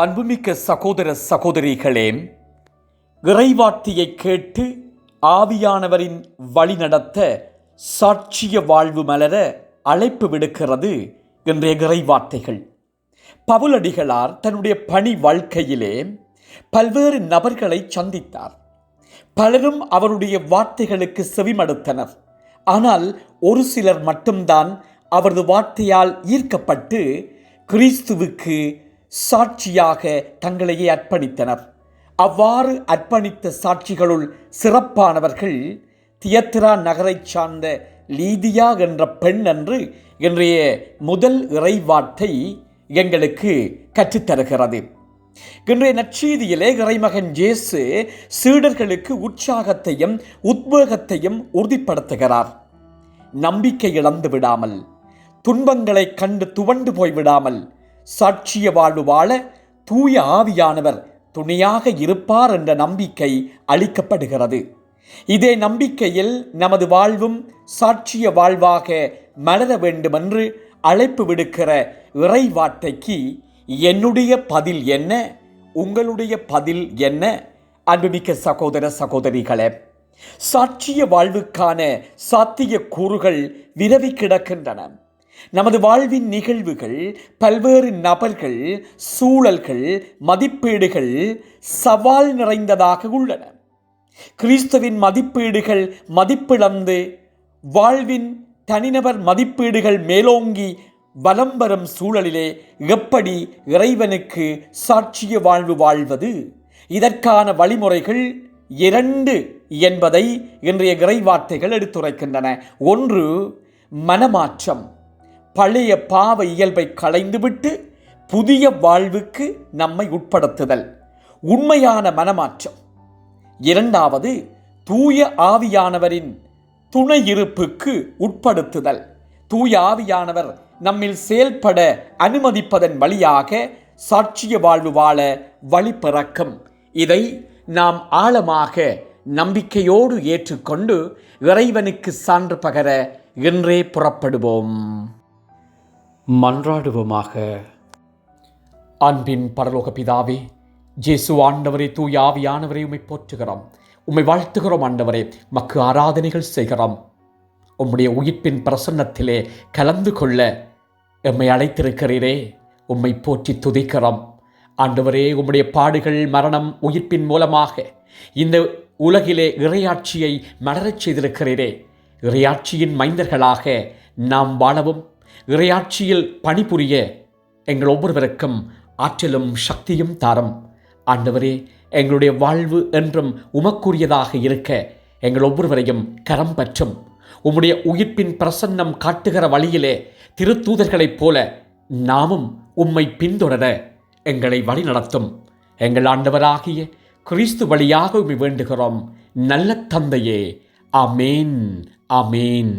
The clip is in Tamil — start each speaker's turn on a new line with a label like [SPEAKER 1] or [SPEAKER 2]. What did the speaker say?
[SPEAKER 1] அன்புமிக்க சகோதர சகோதரிகளே இறைவார்த்தையை கேட்டு ஆவியானவரின் வழிநடத்த சாட்சிய வாழ்வு மலர அழைப்பு விடுக்கிறது இன்றைய இறைவார்த்தைகள். பவுலடிகளார் தன்னுடைய பணி வாழ்க்கையிலே பல்வேறு நபர்களை சந்தித்தார். பலரும் அவருடைய வார்த்தைகளுக்கு செவிமடுத்தனர். ஆனால் ஒரு சிலர் மட்டும்தான் அவரது வார்த்தையால் ஈர்க்கப்பட்டு கிறிஸ்துவுக்கு சாட்சியாக தங்களையே அர்ப்பணித்தனர். அவ்வாறு அர்ப்பணித்த சாட்சிகளுள் சிறப்பானவர்கள் தியத்ரா நகரைச் சார்ந்த லீதியா என்ற பெண் என்று இன்றைய முதல் இறைவார்த்தை எங்களுக்கு கற்றுத்தருகிறது. இன்றைய நற்செய்தியிலே இறைமகன் ஜேசு சீடர்களுக்கு உற்சாகத்தையும் உத்வேகத்தையும் உறுதிப்படுத்துகிறார். நம்பிக்கை இழந்து விடாமல் துன்பங்களை கண்டு துவண்டு போய்விடாமல் சாட்சிய வாழ்வு வாழ தூய ஆவியானவர் துணையாக இருப்பார் என்ற நம்பிக்கை அளிக்கப்படுகிறது. இதே நம்பிக்கையில் நமது வாழ்வும் சாட்சிய வாழ்வாக மலர வேண்டுமென்று அழைப்பு விடுக்கிற இறைவார்த்தைக்கு என்னுடைய பதில் என்ன? உங்களுடைய பதில் என்ன? அன்புமிக்க சகோதர சகோதரிகளே சாட்சிய வாழ்வுக்கான சாத்திய கூறுகள் விரவி கிடக்கின்றன. நமது வாழ்வின் நிகழ்வுகள் பல்வேறு நபர்கள் சூழல்கள் மதிப்பீடுகள் சவால் நிறைந்ததாக உள்ளன. கிறிஸ்துவின் மதிப்பீடுகள் மதிப்பிழந்து வாழ்வின் தனிநபர் மதிப்பீடுகள் மேலோங்கி வலம் வரும் சூழலிலே எப்படி இறைவனுக்கு சாட்சிய வாழ்வு வாழ்வது? இதற்கான வழிமுறைகள் இரண்டு என்பதை இன்றைய இறைவார்த்தைகள் எடுத்துரைக்கின்றன. ஒன்று மனமாற்றம். பழைய பாவ இயல்பை களைந்துவிட்டு புதிய வாழ்வுக்கு நம்மை உட்படுத்துதல். உண்மையான மனமாற்றம். இரண்டாவது தூய ஆவியானவரின் துணை இருப்புக்கு உட்படுத்துதல். தூய ஆவியானவர் நம்மில் செயல்பட அனுமதிப்பதன் வழியாக சாட்சிய வாழ்வு வாழ வழி பிறக்கும். இதை நாம் ஆழமாக நம்பிக்கையோடு ஏற்றுக்கொண்டு இறைவனுக்கு சான்று பகர இன்றே புறப்படுவோம். மன்றாடுவோமாக. அன்பின் பரலோக பிதாவே ஜேசு ஆண்டவரே தூய் ஆவியானவரை உம்மை போற்றுகிறோம். உம்மை வாழ்த்துகிறோம் ஆண்டவரே மக்கு ஆராதனைகள் செய்கிறோம். உம்முடைய உயிர்ப்பின் பிரசன்னத்திலே கலந்து கொள்ள எம்மை அழைத்திருக்கிறீரே உம்மை போற்றி துதிக்கிறோம். ஆண்டவரே உம்முடைய பாடுகள் மரணம் உயிர்ப்பின் மூலமாக இந்த உலகிலே இறையாட்சியை மலரச் செய்திருக்கிறீரே. இறையாட்சியின் மைந்தர்களாக நாம் வாழவும். இறையாட்சியில் பணிபுரிய எங்கள் ஒவ்வொருவருக்கும் ஆற்றலும் சக்தியும் தாரம். ஆண்டவரே எங்களுடைய வாழ்வு என்றும் உமக்குரியதாக இருக்க எங்கள் ஒவ்வொருவரையும் கரம் பற்றும். உம்முடைய உயிர்ப்பின் பிரசன்னம் காட்டுகிற வழியிலே திருத்தூதர்களைப் போல நாமும் உம்மை பின்தொடர எங்களை வழிநடத்தும். எங்கள் ஆண்டவராகிய கிறிஸ்து வழியாக உம்மை வேண்டுகிறோம். நல்ல தந்தையே அமேன் அமேன்